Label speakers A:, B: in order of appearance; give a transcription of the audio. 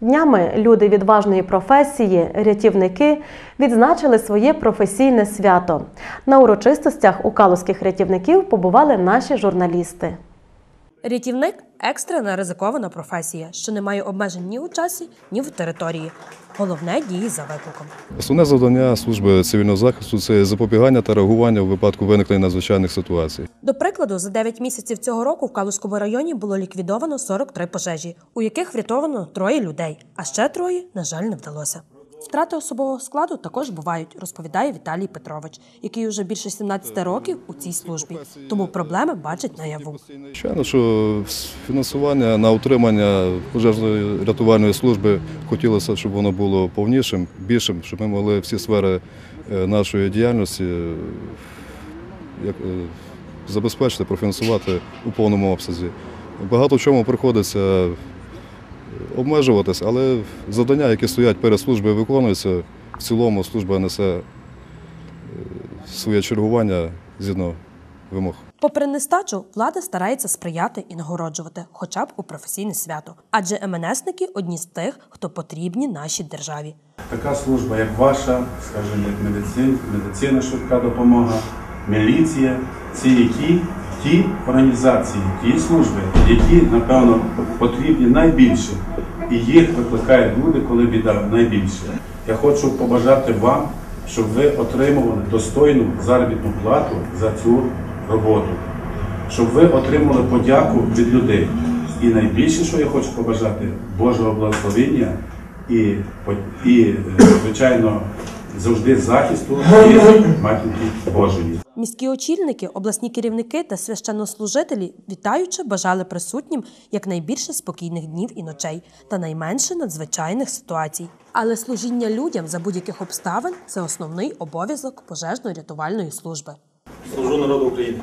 A: Днями люди відважної професії, рятівники, відзначили своє професійне свято. На урочистостях у калузьких рятівників побували наші журналісти.
B: Рятівник екстрена ризикована професія, що не має обмежень ні у часі, ні в території. Головне дії за викликом.
C: Основне завдання служби цивільного захисту це запобігання та реагування у випадку виникнення надзвичайних ситуацій.
B: До прикладу, за 9 місяців цього року в Калузькому районі було ліквідовано 43 пожежі, у яких врятовано троє людей, а ще троє, на жаль, не вдалося. Втрати особового складу також бувають, розповідає Віталій Петрович, який уже більше 17 років у цій службі, тому проблеми бачить наяву.
C: Звичайно, що фінансування на утримання пожежної рятувальної служби хотілося, щоб воно було повнішим, більшим, щоб ми могли всі сфери е, нашої діяльності е, е, забезпечити, профінансувати у повному обсязі. Багато в чому приходиться е, обмежуватись, але завдання, які стоять перед службою, виконуються. В цілому служба несе е, своє чергування згідно вимог.
B: Попри нестачу, влада старається сприяти і нагороджувати, хоча б у професійне свято. Адже МНСники одні з тих, хто потрібні нашій державі.
D: Така служба, як ваша, скажімо, як медицина, медицина, швидка допомога, міліція, це які ті організації, ті служби, які, напевно, потрібні найбільше. І їх викликають люди, коли біда найбільше. Я хочу побажати вам, щоб ви отримували достойну заробітну плату за цю роботу, щоб ви отримали подяку від людей. І найбільше, що я хочу побажати, Божого благословення і, і е, звичайно, завжди захисту від матінки Божої.
B: Міські очільники, обласні керівники та священнослужителі, вітаючи, бажали присутнім якнайбільше спокійних днів і ночей та найменше надзвичайних ситуацій. Але служіння людям за будь-яких обставин це основний обов'язок пожежно-рятувальної служби.
E: Служу народу України.